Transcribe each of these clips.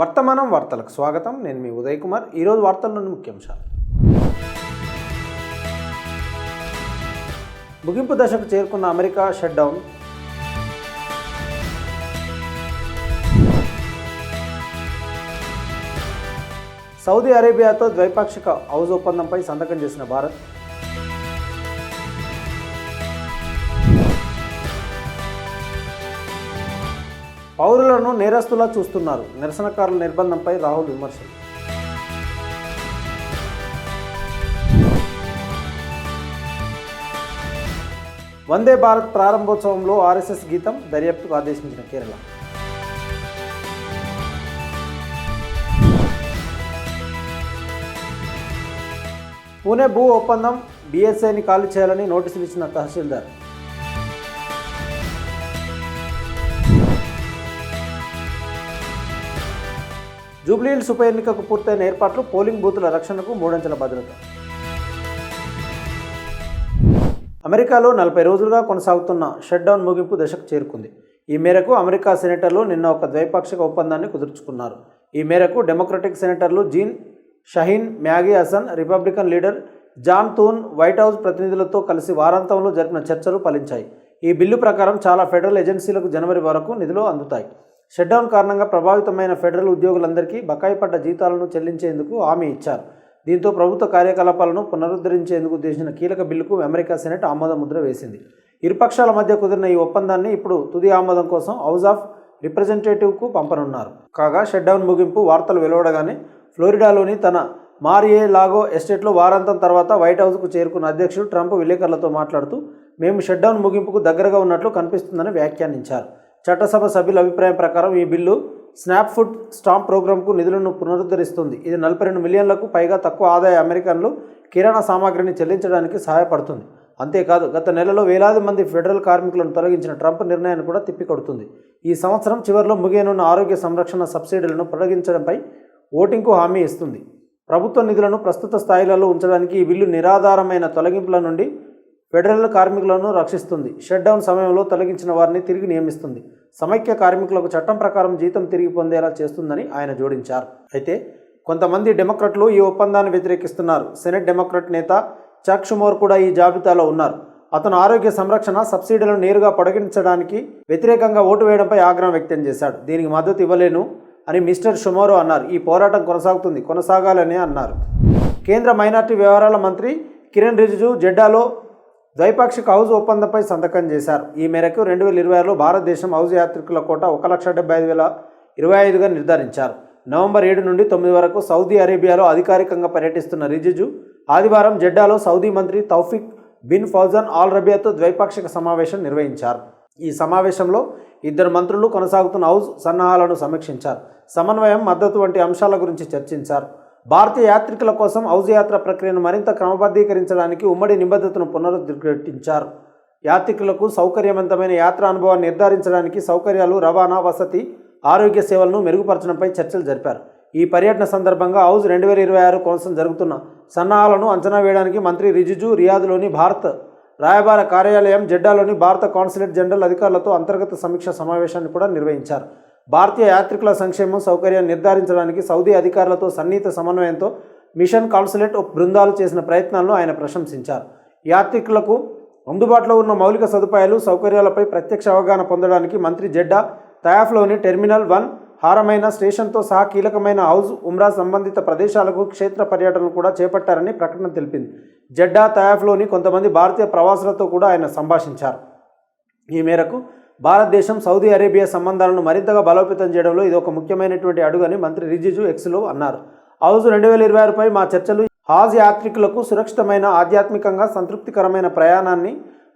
వర్తమానం వార్తలకు స్వాగతం. నేను మీ ఉదయ్ కుమార్. ఈరోజు వార్తల్లోని ముఖ్యాంశాలు. ముగింపు దశకు చేరుకున్న అమెరికా షట్ డౌన్. సౌదీ అరేబియాతో ద్వైపాక్షిక హౌజ్ ఒప్పందంపై సంతకం చేసిన భారత్. పౌరులను నేరస్తులా చూస్తున్నారు. నిరసనకారుల నిర్బంధంపై రాహుల్ విమర్శలు. వందే భారత్ ప్రారంభోత్సవంలో ఆర్ఎస్ఎస్ గీతం దర్యాప్తుకు ఆదేశించిన కేరళ. పూణే భూ ఒప్పందం బీఎస్ఐని ఖాళీ చేయాలని నోటీసులు ఇచ్చిన తహసీల్దార్. జూబ్లీహిల్స్ ఉప ఎన్నికకు పూర్తయిన ఏర్పాట్లు పోలింగ్ బూతుల రక్షణకు మూడంచెల భద్రత అమెరికాలో నలభై రోజులుగా కొనసాగుతున్న షట్డౌన్ ముగింపు దశకు చేరుకుంది. ఈ మేరకు అమెరికా సెనేటర్లు నిన్న ఒక ద్వైపాక్షిక ఒప్పందాన్ని కుదుర్చుకున్నారు. ఈ మేరకు democratic సెనేటర్లు Jeanne Shaheen Maggie Hassan Republican leader John Thune White House ప్రతినిధులతో కలిసి వారాంతంలో జరిపిన చర్చలు ఫలించాయి. ఈ బిల్లు ప్రకారం చాలా ఫెడరల్ ఏజెన్సీలకు జనవరి వరకు నిధులు అందుతాయి. షట్డౌన్ కారణంగా ప్రభావితమైన ఫెడరల్ ఉద్యోగులందరికీ బకాయి పడ్డ జీతాలను చెల్లించేందుకు హామీ ఇచ్చారు. దీంతో ప్రభుత్వ కార్యకలాపాలను పునరుద్ధరించేందుకు ఉద్దేశించిన కీలక బిల్లుకు అమెరికా సెనెట్ ఆమోద ముద్ర వేసింది. ఇరుపక్షాల మధ్య కుదిరిన ఈ ఒప్పందాన్ని ఇప్పుడు తుది ఆమోదం కోసం హౌస్ ఆఫ్ రిప్రజెంటేటివ్కు పంపనున్నారు. కాగా షట్డౌన్ ముగింపు వార్తలు వెలువడగానే ఫ్లోరిడాలోని తన మారియే లాగో ఎస్టేట్లో వారాంతం తర్వాత వైట్ హౌస్కు చేరుకున్న అధ్యక్షుడు ట్రంప్ విలేకరులతో మాట్లాడుతూ మేము షట్డౌన్ ముగింపుకు దగ్గరగా ఉన్నట్లు కనిపిస్తుందని వ్యాఖ్యానించారు. చట్టసభ సభ్యుల అభిప్రాయం ప్రకారం ఈ బిల్లు స్నాప్ ఫుడ్ స్టాంప్ ప్రోగ్రాంకు నిధులను పునరుద్ధరిస్తుంది. ఇది నలభై రెండు మిలియన్లకు పైగా తక్కువ ఆదాయ అమెరికన్లు కిరాణా సామాగ్రిని చెల్లించడానికి సహాయపడుతుంది. అంతేకాదు గత నెలలో వేలాది మంది ఫెడరల్ కార్మికులను తొలగించిన ట్రంప్ నిర్ణయాన్ని కూడా తిప్పికొడుతుంది. ఈ సంవత్సరం చివరిలో ముగియనున్న ఆరోగ్య సంరక్షణ సబ్సిడీలను పొడిగించడంపై ఓటింగ్కు హామీ ఇస్తుంది. ప్రభుత్వ నిధులను ప్రస్తుత స్థాయిలలో ఉంచడానికి ఈ బిల్లు నిరాధారమైన తొలగింపుల నుండి ఫెడరల్ కార్మికులను రక్షిస్తుంది. షట్డౌన్ సమయంలో తొలగించిన వారిని తిరిగి నియమిస్తుంది. సమైక్య కార్మికులకు చట్టం ప్రకారం జీతం తిరిగి పొందేలా చేస్తుందని ఆయన జోడించారు. అయితే కొంతమంది డెమోక్రట్లు ఈ ఒప్పందాన్ని వ్యతిరేకిస్తున్నారు. సెనెట్ డెమోక్రట్ నేత చాక్ షుమోర్ కూడా ఈ జాబితాలో ఉన్నారు. అతను ఆరోగ్య సంరక్షణ సబ్సిడీలను నేరుగా పొడిగించడానికి వ్యతిరేకంగా ఓటు వేయడంపై ఆగ్రహం వ్యక్తం చేశాడు. దీనికి మద్దతు ఇవ్వలేను అని మిస్టర్ షుమోరో అన్నారు. ఈ పోరాటం కొనసాగుతుంది కొనసాగాలని అన్నారు. కేంద్ర మైనార్టీ వ్యవహారాల మంత్రి కిరణ్ రిజిజు జెడ్డాలో ద్వైపాక్షిక హౌజ్ ఒప్పందంపై సంతకం చేశారు. ఈ మేరకు రెండు వేల ఇరవై ఆరులో భారతదేశం హౌజ్ యాత్రికుల కోట ఒక లక్ష డెబ్బై ఐదు వేల ఇరవై ఐదుగా నిర్ధారించారు. నవంబర్ ఏడు నుండి తొమ్మిది వరకు సౌదీ అరేబియాలో అధికారికంగా పర్యటిస్తున్న రిజిజు ఆదివారం జెడ్డాలో సౌదీ మంత్రి తౌఫిక్ బిన్ ఫౌజన్ ఆల్ రబియాతో ద్వైపాక్షిక సమావేశం నిర్వహించారు. ఈ సమావేశంలో ఇద్దరు మంత్రులు కొనసాగుతున్న హౌజ్ సన్నాహాలను సమీక్షించారు. సమన్వయం మద్దతు వంటి అంశాల గురించి చర్చించారు. భారతీయ యాత్రికుల కోసం హౌజ్ యాత్ర ప్రక్రియను మరింత క్రమబద్ధీకరించడానికి ఉమ్మడి నిబద్ధతను పునరుద్ఘటించారు యాత్రికులకు సౌకర్యవంతమైన యాత్ర అనుభవాన్ని నిర్ధారించడానికి సౌకర్యాలు రవాణా వసతి ఆరోగ్య సేవలను మెరుగుపరచడంపై చర్చలు జరిపారు. ఈ పర్యటన సందర్భంగా హౌజ్ రెండు వేల ఇరవై ఆరు కోసం జరుగుతున్న సన్నాహాలను అంచనా వేయడానికి మంత్రి రిజిజు రియాద్లోని భారత్ రాయబార కార్యాలయం జెడ్డాలోని భారత కాన్సులేట్ జనరల్ అధికారులతో అంతర్గత సమీక్ష సమావేశాన్ని కూడా నిర్వహించారు. భారతీయ యాత్రికుల సంక్షేమం సౌకర్యాన్ని నిర్ధారించడానికి సౌదీ అధికారులతో సన్నిహిత సమన్వయంతో మిషన్ కాన్సులేట్ బృందాలు చేసిన ప్రయత్నాలను ఆయన ప్రశంసించారు. యాత్రికులకు అందుబాటులో ఉన్న మౌలిక సదుపాయాలు సౌకర్యాలపై ప్రత్యక్ష అవగాహన పొందడానికి మంత్రి జెడ్డా తయాఫ్లోని టెర్మినల్ వన్ హారమైన స్టేషన్తో సహా కీలకమైన హౌజ్ ఉమ్రా సంబంధిత ప్రదేశాలకు క్షేత్ర పర్యటనలు కూడా చేపట్టారని ప్రకటన తెలిపింది. జెడ్డా తయాఫ్లోని కొంతమంది భారతీయ ప్రవాసులతో కూడా ఆయన సంభాషించారు. ఈ మేరకు భారతదేశం సౌదీ అరేబియా సంబంధాలను మరింతగా బలోపేతం చేయడంలో ఇది ఒక ముఖ్యమైనటువంటి అడుగు అని మంత్రి రిజిజు ఎక్స్లో అన్నారు. హౌజ్ రెండు వేల ఇరవై ఆరుపై మా చర్చలు హాజ్ యాత్రికులకు సురక్షితమైన ఆధ్యాత్మికంగా సంతృప్తికరమైన ప్రయాణాన్ని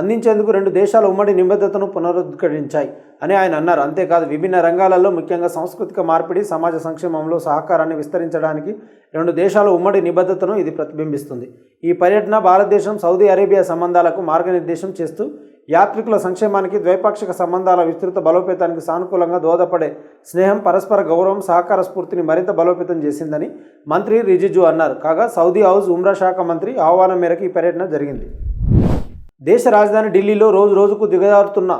అందించేందుకు రెండు దేశాల ఉమ్మడి నిబద్ధతను పునరుద్ధరించాయి అని ఆయన అన్నారు. అంతేకాదు విభిన్న రంగాలలో ముఖ్యంగా సాంస్కృతిక మార్పిడి సమాజ సంక్షేమంలో సహకారాన్ని విస్తరించడానికి రెండు దేశాల ఉమ్మడి నిబద్ధతను ఇది ప్రతిబింబిస్తుంది. ఈ పర్యటన భారతదేశం సౌదీ అరేబియా సంబంధాలకు మార్గనిర్దేశం చేస్తూ యాత్రికుల సంక్షేమానికి ద్వైపాక్షిక సంబంధాల విస్తృత బలోపేతానికి సానుకూలంగా దోహదపడే స్నేహం పరస్పర గౌరవం సహకార స్ఫూర్తిని మరింత బలోపేతం చేసిందని మంత్రి రిజిజు అన్నారు. కాగా సౌదీ హౌజ్ ఉమ్రా శాఖ మంత్రి ఆహ్వానం మేరకు ఈ పర్యటన జరిగింది. దేశ రాజధాని ఢిల్లీలో రోజు రోజుకు దిగజారుతున్న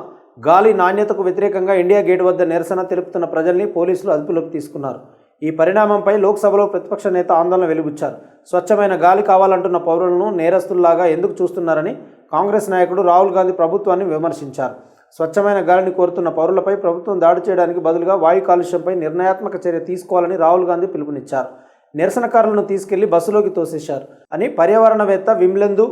గాలి నాణ్యతకు వ్యతిరేకంగా ఇండియా గేట్ వద్ద నిరసన తెలుపుతున్న ప్రజల్ని పోలీసులు అదుపులోకి తీసుకున్నారు. ఈ పరిణామంపై లోక్సభలో ప్రతిపక్ష నేత ఆందోళన వెలుగుచ్చారు స్వచ్ఛమైన గాలి కావాలంటున్న పౌరులను నేరస్తుల్లాగా ఎందుకు చూస్తున్నారని కాంగ్రెస్ నాయకుడు రాహుల్ గాంధీ ప్రభుత్వాన్ని విమర్శించారు. స్వచ్ఛమైన గాలిని కోరుతున్న పౌరులపై ప్రభుత్వం దాడి చేయడానికి బదులుగా వాయు కాలుష్యంపై నిర్ణయాత్మక చర్య తీసుకోవాలని రాహుల్ గాంధీ పిలుపునిచ్చారు. నిరసనకారులను తీసుకెళ్ళి బస్సులోకి తోసేశారు అని పర్యావరణవేత్త విమ్లెందు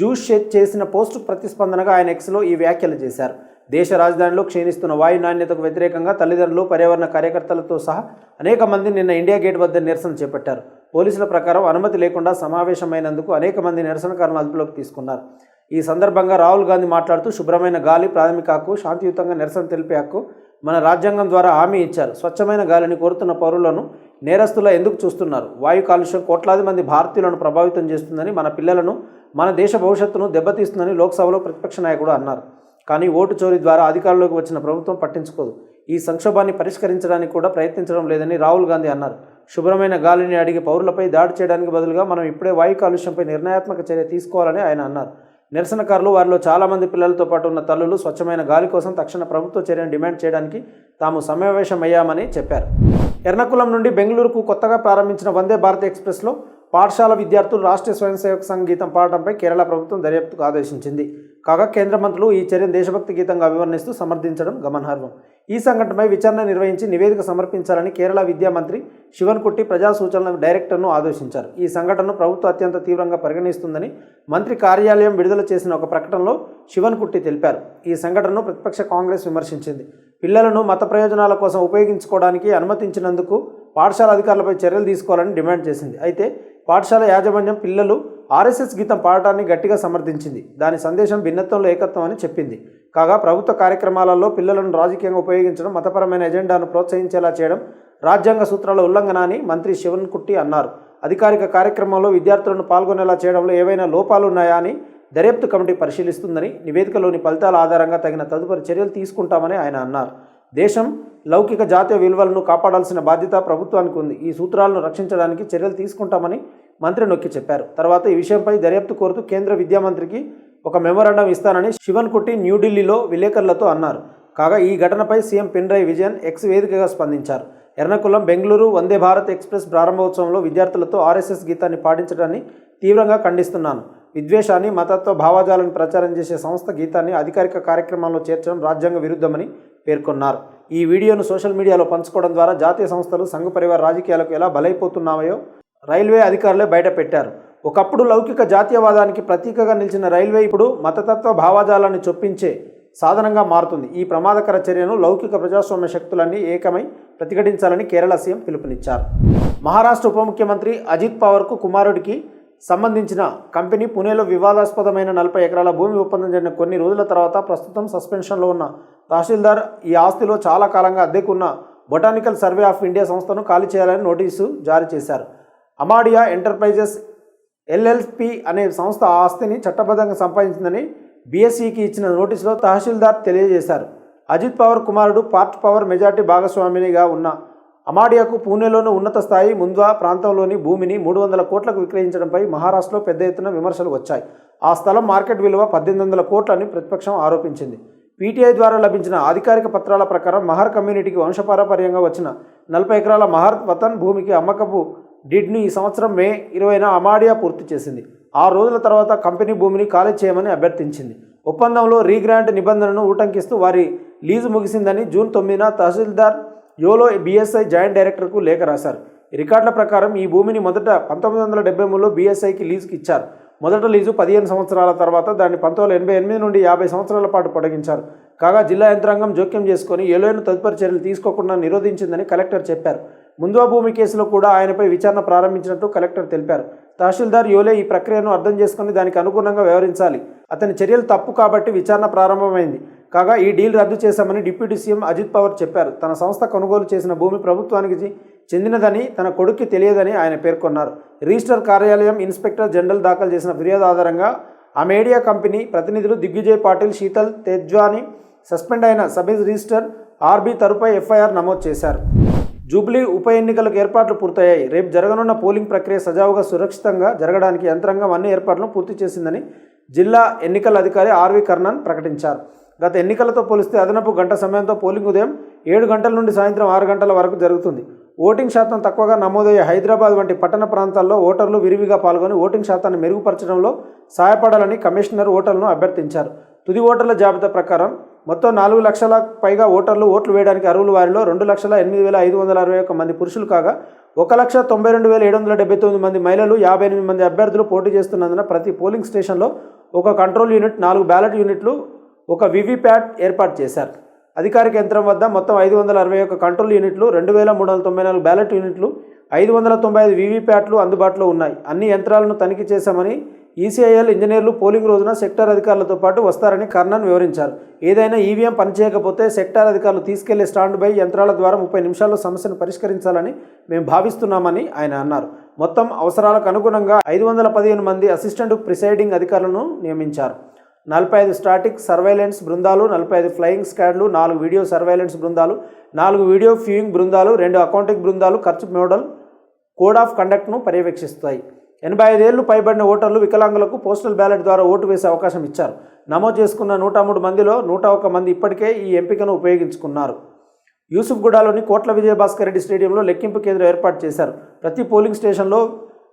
జూషెట్ చేసిన పోస్టు ప్రతిస్పందనగా ఆయన ఎక్స్లో ఈ వ్యాఖ్యలు చేశారు. దేశ రాజధానిలో క్షీణిస్తున్న వాయు నాణ్యతకు వ్యతిరేకంగా తల్లిదండ్రులు పర్యావరణ కార్యకర్తలతో సహా అనేక మంది నిన్న ఇండియా గేట్ వద్ద నిరసన చేపట్టారు. పోలీసుల ప్రకారం అనుమతి లేకుండా సమావేశమైనందుకు అనేక మంది నిరసనకారులను అదుపులోకి తీసుకున్నారు. ఈ సందర్భంగా రాహుల్ గాంధీ మాట్లాడుతూ శుభ్రమైన గాలి ప్రాథమిక హక్కు శాంతియుతంగా నిరసన తెలిపే హక్కు మన రాజ్యాంగం ద్వారా హామీ ఇచ్చారు. స్వచ్ఛమైన గాలిని కోరుతున్న పౌరులను నేరస్తులా ఎందుకు చూస్తున్నారు? వాయు కాలుష్యం కోట్లాది మంది భారతీయులను ప్రభావితం చేస్తుందని మన పిల్లలను మన దేశ భవిష్యత్తును దెబ్బతీస్తుందని లోక్సభలో ప్రతిపక్ష నాయకుడు అన్నారు. కానీ ఓటు చోరీ ద్వారా అధికారంలోకి వచ్చిన ప్రభుత్వం పట్టించుకోదు. ఈ సంక్షోభాన్ని పరిష్కరించడానికి కూడా ప్రయత్నించడం లేదని రాహుల్ గాంధీ అన్నారు. శుభ్రమైన గాలిని అడిగి పౌరులపై దాడి చేయడానికి బదులుగా మనం ఇప్పుడే వాయు కాలుష్యంపై నిర్ణయాత్మక చర్య తీసుకోవాలని ఆయన అన్నారు. నిరసనకారులు వారిలో చాలామంది పిల్లలతో పాటు ఉన్న తల్లులు స్వచ్ఛమైన గాలి కోసం తక్షణ ప్రభుత్వ చర్యను డిమాండ్ చేయడానికి తాము సమావేశమయ్యామని చెప్పారు. ఎర్నకులం నుండి బెంగళూరుకు కొత్తగా ప్రారంభించిన వందే భారత్ ఎక్స్ప్రెస్లో పాఠశాల విద్యార్థులు రాష్ట్ర స్వయం సేవక సంఘ గీతం పాడటంపై కేరళ ప్రభుత్వం దర్యాప్తుకు ఆదేశించింది. కాగా కేంద్ర మంత్రులు ఈ చర్యను దేశభక్తి గీతంగా అభివర్ణిస్తూ సమర్థించడం గమనార్హం. ఈ సంఘటనపై విచారణ నిర్వహించి నివేదిక సమర్పించాలని కేరళ విద్యా మంత్రి శివన్ కుట్టి ప్రజా సూచనల డైరెక్టర్ను ఆదేశించారు. ఈ సంఘటనను ప్రభుత్వం అత్యంత తీవ్రంగా పరిగణిస్తుందని మంత్రి కార్యాలయం విడుదల చేసిన ఒక ప్రకటనలో శివన్ కుట్టి తెలిపారు. ఈ సంఘటనను ప్రతిపక్ష కాంగ్రెస్ విమర్శించింది. పిల్లలను మత ప్రయోజనాల కోసం ఉపయోగించుకోవడానికి అనుమతించినందుకు పాఠశాల అధికారులపై చర్యలు తీసుకోవాలని డిమాండ్ చేసింది. అయితే పాఠశాల యాజమాన్యం పిల్లలు ఆర్ఎస్ఎస్ గీతం పాడటాన్ని గట్టిగా సమర్థించింది. దాని సందేశం భిన్నత్వంలో ఏకత్వం అని చెప్పింది. కాగా ప్రభుత్వ కార్యక్రమాలలో పిల్లలను రాజకీయంగా ఉపయోగించడం మతపరమైన ఎజెండాను ప్రోత్సహించేలా చేయడం రాజ్యాంగ సూత్రాల ఉల్లంఘన అని మంత్రి శివన్ కుట్టి అన్నారు. అధికారిక కార్యక్రమంలో విద్యార్థులను పాల్గొనేలా చేయడంలో ఏవైనా లోపాలు ఉన్నాయా అని దర్యాప్తు కమిటీ పరిశీలిస్తుందని నివేదికలోని ఫలితాల ఆధారంగా తగిన తదుపరి చర్యలు తీసుకుంటామని ఆయన అన్నారు. దేశం లౌకిక జాతీయ విలువలను కాపాడాల్సిన బాధ్యత ప్రభుత్వానికి ఉంది. ఈ సూత్రాలను రక్షించడానికి చర్యలు తీసుకుంటామని మంత్రి నొక్కి చెప్పారు. తర్వాత ఈ విషయంపై దర్యాప్తు కోరుతూ కేంద్ర విద్యామంత్రికి ఒక మెమోరాండం ఇస్తానని శివన్ కుట్టి న్యూఢిల్లీలో విలేకరులతో అన్నారు. కాగా ఈ ఘటనపై సీఎం పినరాయి విజయన్ ఎక్స్ వేదికగా స్పందించారు. ఎర్నకులం బెంగళూరు వందే భారత్ ఎక్స్ప్రెస్ ప్రారంభోత్సవంలో విద్యార్థులతో ఆర్ఎస్ఎస్ గీతాన్ని పాటించడాన్ని తీవ్రంగా ఖండిస్తున్నాను. విద్వేషాన్ని మతత్వ భావజాలను ప్రచారం చేసే సంస్థ గీతాన్ని అధికారిక కార్యక్రమాల్లో చేర్చడం రాజ్యాంగ విరుద్ధమని పేర్కొన్నారు. ఈ వీడియోను సోషల్ మీడియాలో పంచుకోవడం ద్వారా జాతీయ సంస్థలు సంఘ పరివార రాజకీయాలకు ఎలా బలైపోతున్నాయో రైల్వే అధికారులే బయటపెట్టారు. ఒకప్పుడు లౌకిక జాతీయవాదానికి ప్రతీకగా నిలిచిన రైల్వే ఇప్పుడు మతతత్వ భావజాలాన్ని చొప్పించే సాధనంగా మారుతుంది. ఈ ప్రమాదకర చర్యను లౌకిక ప్రజాస్వామ్య శక్తులన్నీ ఏకమై ప్రతిఘటించాలని కేరళ సీఎం పిలుపునిచ్చారు. మహారాష్ట్ర ఉప ముఖ్యమంత్రి అజిత్ పవార్కు కుమారుడికి సంబంధించిన కంపెనీ పుణేలో వివాదాస్పదమైన నలభై ఎకరాల భూమి ఒప్పందం జరిగిన కొన్ని రోజుల తర్వాత ప్రస్తుతం సస్పెన్షన్లో ఉన్న తహసీల్దార్ ఈ ఆస్తిలో చాలా కాలంగా అద్దెకున్న బొటానికల్ సర్వే ఆఫ్ ఇండియా సంస్థను ఖాళీ చేయాలని నోటీసు జారీ చేశారు. అమాడియా ఎంటర్ప్రైజెస్ ఎల్ఎల్పి అనే సంస్థ ఆ ఆస్తిని చట్టబద్ధంగా సంపాదించిందని బీఎస్ఈకి ఇచ్చిన నోటీసులో తహసీల్దార్ తెలియజేశారు. అజిత్ పవర్ కుమారుడు పార్ట్ పవర్ మెజార్టీ భాగస్వామినిగా ఉన్న అమాడియాకు పూణేలోని ఉన్నత స్థాయి ముంద్వా ప్రాంతంలోని భూమిని మూడు వందల కోట్లకు విక్రయించడంపై మహారాష్ట్రలో పెద్ద ఎత్తున విమర్శలు వచ్చాయి. ఆ స్థలం మార్కెట్ విలువ పద్దెనిమిది వందల కోట్లని ప్రతిపక్షం ఆరోపించింది. పీటీఐ ద్వారా లభించిన అధికారిక పత్రాల ప్రకారం మహర్ కమ్యూనిటీకి వంశపారపర్యంగా వచ్చిన నలభై ఎకరాల మహర్ వతన్ భూమికి అమ్మకపు డిడ్ను ఈ సంవత్సరం మే ఇరవైన అమాడియా పూర్తి చేసింది. ఆ రోజుల తర్వాత కంపెనీ భూమిని ఖాళీ చేయమని అభ్యర్థించింది. ఒప్పందంలో రీగ్రాంట్ నిబంధనను ఉటంకిస్తూ వారి లీజు ముగిసిందని జూన్ తొమ్మిదిన తహసీల్దార్ యోలో బీఎస్ఐ జాయింట్ డైరెక్టర్కు లేఖ రాశారు. రికార్డుల ప్రకారం ఈ భూమిని మొదట పంతొమ్మిది వందల డెబ్బై మూడులో బీఎస్ఐకి లీజుకి ఇచ్చారు. మొదట లీజు పదిహేను సంవత్సరాల తర్వాత దాన్ని పంతొమ్మిది వందల ఎనభై ఎనిమిది నుండి యాభై సంవత్సరాల పాటు పొడిగించారు. కాగా జిల్లా యంత్రాంగం జోక్యం చేసుకుని ఏలోను తదుపరి చర్యలు తీసుకోకుండా నిరోధించిందని కలెక్టర్ చెప్పారు. ముందు భూమి కేసులో కూడా ఆయనపై విచారణ ప్రారంభించినట్టు కలెక్టర్ తెలిపారు. తహసీల్దార్ యోలే ఈ ప్రక్రియను అర్థం చేసుకుని దానికి అనుగుణంగా వ్యవహరించాలి అతని చర్యలు తప్పు కాబట్టి విచారణ ప్రారంభమైంది. కాగా ఈ డీల్ రద్దు చేశామని డిప్యూటీ సీఎం అజిత్ పవార్ చెప్పారు. తన సంస్థ కొనుగోలు చేసిన భూమి ప్రభుత్వానికి చెందినదని తన కొడుక్కి తెలియదని ఆయన పేర్కొన్నారు. రిజిస్టర్ కార్యాలయం ఇన్స్పెక్టర్ జనరల్ దాఖలు చేసిన ఫిర్యాదు ఆధారంగా ఆ మీడియా కంపెనీ ప్రతినిధులు దిగ్విజయ్ పాటిల్ శీతల్ తేజ్వాని సస్పెండ్ అయిన సబ్ రిజిస్టర్ ఆర్బీ తరుపై ఎఫ్ఐఆర్ నమోదు చేశారు. జూబ్లీ ఉప ఎన్నికలకు ఏర్పాట్లు పూర్తయ్యాయి. రేపు జరగనున్న పోలింగ్ ప్రక్రియ సజావుగా సురక్షితంగా జరగడానికి యంత్రాంగం అన్ని ఏర్పాట్లను పూర్తి చేసిందని జిల్లా ఎన్నికల అధికారి ఆర్వి కర్ణన్ ప్రకటించారు. గత ఎన్నికలతో పోలిస్తే అదనపు గంట సమయంతో పోలింగ్ ఉదయం ఏడు గంటల నుండి సాయంత్రం ఆరు గంటల వరకు జరుగుతుంది. ఓటింగ్ శాతం తక్కువగా నమోదయ్యే హైదరాబాద్ వంటి పట్టణ ప్రాంతాల్లో ఓటర్లు విరివిగా పాల్గొని ఓటింగ్ శాతాన్ని మెరుగుపరచడంలో సహాయపడాలని కమిషనర్ ఓటర్లను అభ్యర్థించారు. తుది ఓటర్ల జాబితా ప్రకారం మొత్తం నాలుగు లక్షల పైగా ఓటర్లు ఓట్లు వేయడానికి అర్హులు వారిలో రెండు లక్షల ఎనిమిది వేల ఐదు వందల అరవై ఒక్క మంది పురుషులు కాగా ఒక లక్ష తొంభై రెండు వేల ఏడు వందల డెబ్బై తొమ్మిది మంది మహిళలు యాభై ఎనిమిది మంది అభ్యర్థులు పోటీ చేస్తున్నందున ప్రతి పోలింగ్ స్టేషన్లో ఒక కంట్రోల్ యూనిట్ నాలుగు బ్యాలెట్ యూనిట్లు ఒక వివిప్యాట్ ఏర్పాటు చేశారు. అధికారిక యంత్రం వద్ద మొత్తం ఐదు వందల అరవై ఒక్క కంట్రోల్ యూనిట్లు రెండు వేల మూడు వందల తొంభై నాలుగు బ్యాలెట్ యూనిట్లు ఐదు వందల తొంభై ఐదు వీవీప్యాట్లు అందుబాటులో ఉన్నాయి. అన్ని యంత్రాలను తనిఖీ చేశామని ఈసీఐఎల్ ఇంజనీర్లు పోలింగ్ రోజున సెక్టార్ అధికారులతో పాటు వస్తారని కర్ణన్ వివరించారు. ఏదైనా ఈవీఎం పనిచేయకపోతే సెక్టార్ అధికారులు తీసుకెళ్ళే స్టాండ్ బై యంత్రాల ద్వారా ముప్పై నిమిషాల్లో సమస్యను పరిష్కరించాలని మేము భావిస్తున్నామని ఆయన అన్నారు. మొత్తం అవసరాలకు అనుగుణంగా ఐదు వందల పదిహేను మంది అసిస్టెంట్ ప్రిసైడింగ్ అధికారులను నియమించారు. నలభై ఐదు స్టాటిక్ సర్వైలెన్స్ బృందాలు నలభై ఐదు ఫ్లయింగ్ స్క్వాడ్లు నాలుగు వీడియో సర్వైలెన్స్ బృందాలు నాలుగు వీడియో ఫ్యూయింగ్ బృందాలు రెండు అకౌంటింగ్ బృందాలు ఖర్చు మోడల్ కోడ్ ఆఫ్ కండక్ట్ను పర్యవేక్షిస్తాయి. ఎనభై ఐదేళ్ళు పైబడిన ఓటర్లు వికలాంగులకు పోస్టల్ బ్యాలెట్ ద్వారా ఓటు వేసే అవకాశం ఇచ్చారు. నమోదు చేసుకున్న నూట మూడు మందిలో నూట ఒక్క మంది ఇప్పటికే ఈ ఎంపికను ఉపయోగించుకున్నారు. యూసుఫ్గూడలోని కోట్ల విజయభాస్కర్ రెడ్డి స్టేడియంలో లెక్కింపు కేంద్రం ఏర్పాటు చేశారు. ప్రతి పోలింగ్ స్టేషన్లో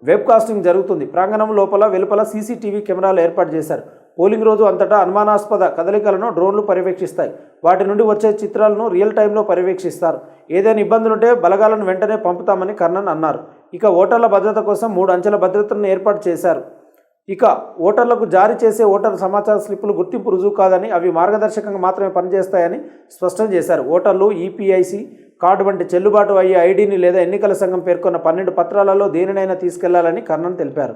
వెబ్ కాస్టింగ్ జరుగుతుంది. ప్రాంగణం లోపల వెలుపల సీసీటీవీ కెమెరాలు ఏర్పాటు చేశారు. పోలింగ్ రోజు అంతటా అనుమానాస్పద కదలికలను డ్రోన్లు పర్యవేక్షిస్తాయి. వాటి నుండి వచ్చే చిత్రాలను రియల్ టైంలో పర్యవేక్షిస్తారు. ఏదైనా ఇబ్బందులుంటే బలగాలను వెంటనే పంపుతామని కర్ణన్ అన్నారు. ఇక ఓటర్ల భద్రత కోసం మూడు అంచెల భద్రతను ఏర్పాటు చేశారు. ఇక ఓటర్లకు జారీ చేసే ఓటర్ సమాచార స్లిప్పులు గుర్తింపు రుజువు కాదని అవి మార్గదర్శకంగా మాత్రమే పనిచేస్తాయని స్పష్టం చేశారు. ఓటర్లు ఈపీఐసి కార్డు వంటి చెల్లుబాటు అయ్యే ఐడిని లేదా ఎన్నికల సంఘం పేర్కొన్న పన్నెండు పత్రాలలో దేనినైనా తీసుకెళ్ళాలని కర్ణన్ తెలిపారు.